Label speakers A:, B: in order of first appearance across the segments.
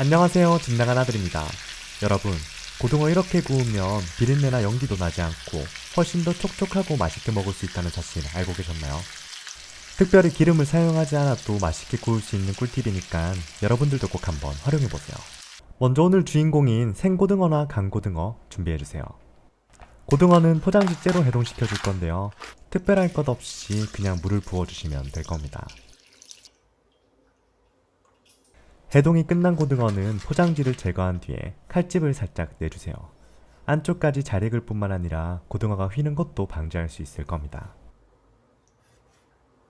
A: 안녕하세요. 집 나간 아들입니다. 여러분, 고등어 이렇게 구우면 비린내나 연기도 나지 않고 훨씬 더 촉촉하고 맛있게 먹을 수 있다는 사실 알고 계셨나요? 특별히 기름을 사용하지 않아도 맛있게 구울 수 있는 꿀팁이니까 여러분들도 꼭 한번 활용해보세요. 먼저 오늘 주인공인 생고등어나 강고등어 준비해주세요. 고등어는 포장지째로 해동시켜 줄 건데요. 특별할 것 없이 그냥 물을 부어주시면 될 겁니다. 해동이 끝난 고등어는 포장지를 제거한 뒤에 칼집을 살짝 내주세요. 안쪽까지 잘 익을 뿐만 아니라 고등어가 휘는 것도 방지할 수 있을 겁니다.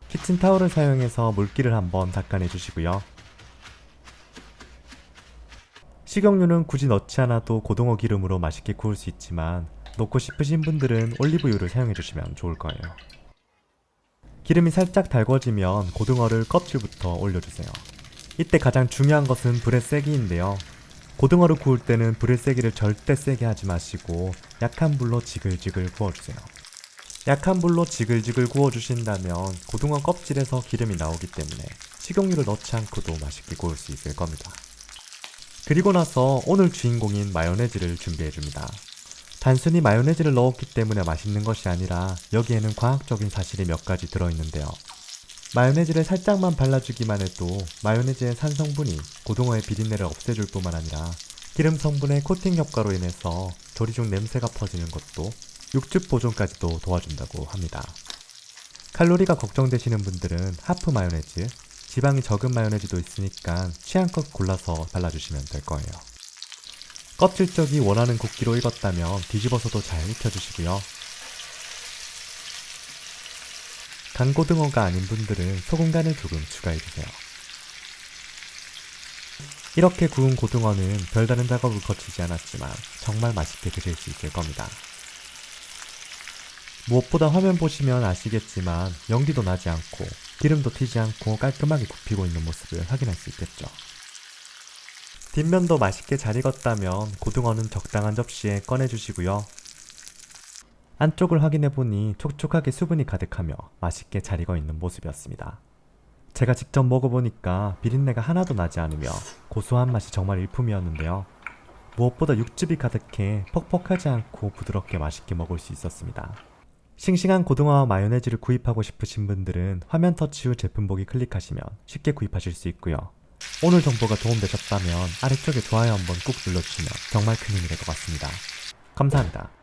A: 키친타올을 사용해서 물기를 한번 닦아내 주시고요. 식용유는 굳이 넣지 않아도 고등어 기름으로 맛있게 구울 수 있지만 넣고 싶으신 분들은 올리브유를 사용해 주시면 좋을 거예요. 기름이 살짝 달궈지면 고등어를 껍질부터 올려주세요. 이때 가장 중요한 것은 불의 세기인데요. 고등어를 구울 때는 불의 세기를 절대 세게 하지 마시고 약한 불로 지글지글 구워주세요. 약한 불로 지글지글 구워주신다면 고등어 껍질에서 기름이 나오기 때문에 식용유를 넣지 않고도 맛있게 구울 수 있을 겁니다. 그리고 나서 오늘 주인공인 마요네즈를 준비해줍니다. 단순히 마요네즈를 넣었기 때문에 맛있는 것이 아니라 여기에는 과학적인 사실이 몇 가지 들어있는데요. 마요네즈를 살짝만 발라주기만 해도 마요네즈의 산 성분이 고등어의 비린내를 없애줄 뿐만 아니라 기름 성분의 코팅 효과로 인해서 조리 중 냄새가 퍼지는 것도 육즙 보존까지도 도와준다고 합니다. 칼로리가 걱정되시는 분들은 하프 마요네즈, 지방이 적은 마요네즈도 있으니까 취향껏 골라서 발라주시면 될 거예요. 껍질 쪽이 원하는 굵기로 익었다면 뒤집어서도 잘 익혀주시고요. 강고등어가 아닌 분들은 소금 간을 조금 추가해주세요. 이렇게 구운 고등어는 별다른 작업을 거치지 않았지만 정말 맛있게 드실 수 있을 겁니다. 무엇보다 화면 보시면 아시겠지만 연기도 나지 않고 기름도 튀지 않고 깔끔하게 굽히고 있는 모습을 확인할 수 있겠죠. 뒷면도 맛있게 잘 익었다면 고등어는 적당한 접시에 꺼내주시고요. 안쪽을 확인해보니 촉촉하게 수분이 가득하며 맛있게 잘 익어 있는 모습이었습니다. 제가 직접 먹어보니까 비린내가 하나도 나지 않으며 고소한 맛이 정말 일품이었는데요. 무엇보다 육즙이 가득해 퍽퍽하지 않고 부드럽게 맛있게 먹을 수 있었습니다. 싱싱한 고등어와 마요네즈를 구입하고 싶으신 분들은 화면 터치 후 제품 보기 클릭하시면 쉽게 구입하실 수 있고요. 오늘 정보가 도움되셨다면 아래쪽에 좋아요 한번 꾹 눌러주시면 정말 큰 힘이 될 것 같습니다. 감사합니다.